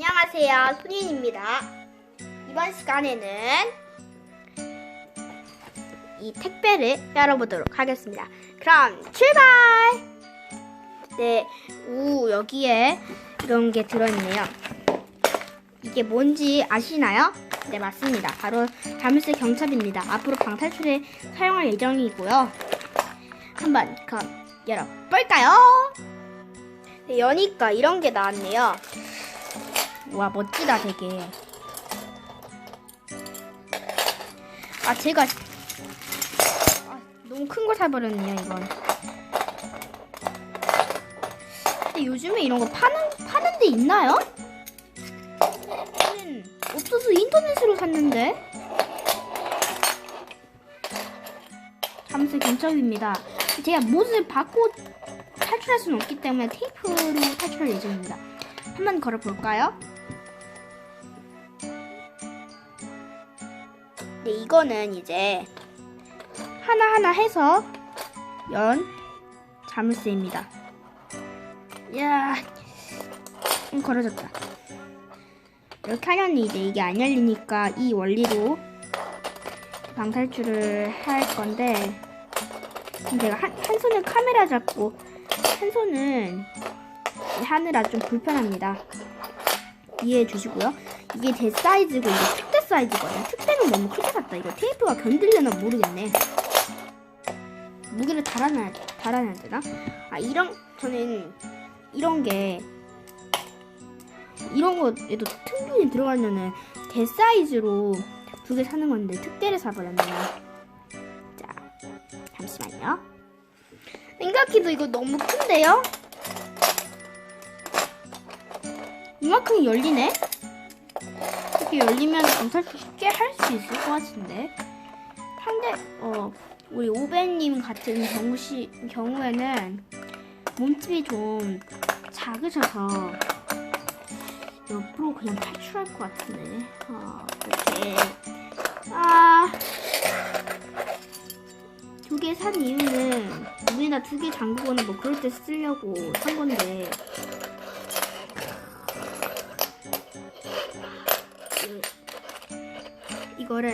안녕하세요. 손인입니다. 이번 시간에는 이 택배를 열어보도록 하겠습니다. 그럼 출발! 네, 우, 여기에 이런 게 들어있네요. 이게 뭔지 아시나요? 네, 맞습니다. 바로 자물쇠 경첩입니다. 앞으로 방탈출에 사용할 예정이고요. 한번 그럼 열어볼까요? 네, 여니까 이런 게 나왔네요. 와 멋지다 되게. 아 제가 아, 너무 큰 걸 사버렸네요 이건. 근데 요즘에 이런 거 파는 파는 데 있나요? 저는 없어서 인터넷으로 샀는데. 잠수 근처입니다. 제가 못을 받고 탈출할 수는 없기 때문에 테이프로 탈출할 예정입니다. 한번 걸어볼까요? 네, 이거는 이제 하나하나 해서 연 자물쇠입니다. 야, 음, 걸어졌다. 이렇게 하면 이제 이게 안 열리니까 이 원리로 방탈출을 할 건데 제가 한, 한 손은 카메라 잡고 한 손은 하느라 좀 불편합니다. 이해해 주시고요. 이게 제 사이즈고 이게 사이즈거든요. 특대는 너무 크게 샀다. 이거 테이프가 견딜려나 모르겠네. 무게를 달아놔야, 달아놔야 되나? 아, 이런, 저는 이런 게, 이런 거에도 틈분이 들어가면은 대 사이즈로 두 개 사는 건데 특대를 사버렸네요. 자, 잠시만요. 생각해도 이거 너무 큰데요? 이만큼 열리네? 이렇게 열리면 검찰도 쉽게 할 수 있을 것 같은데. 상대, 어, 우리 오벤님 같은 경우 시, 경우에는 몸집이 좀 작으셔서 옆으로 그냥 탈출할 것 같은데. 아, 이렇게. 아. 두 개 산 이유는 우리나 두개 잠그거나 뭐 그럴 때 쓰려고 산 건데 이- 이거를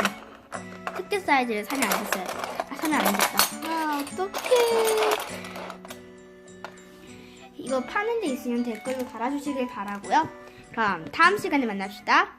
특대 사이즈를 사면 안 됐어요. 아, 사면 안 됐다. 아, 어떡해. 이거 파는 데 있으면 댓글로 달아주시길 바라고요. 그럼 다음 시간에 만납시다.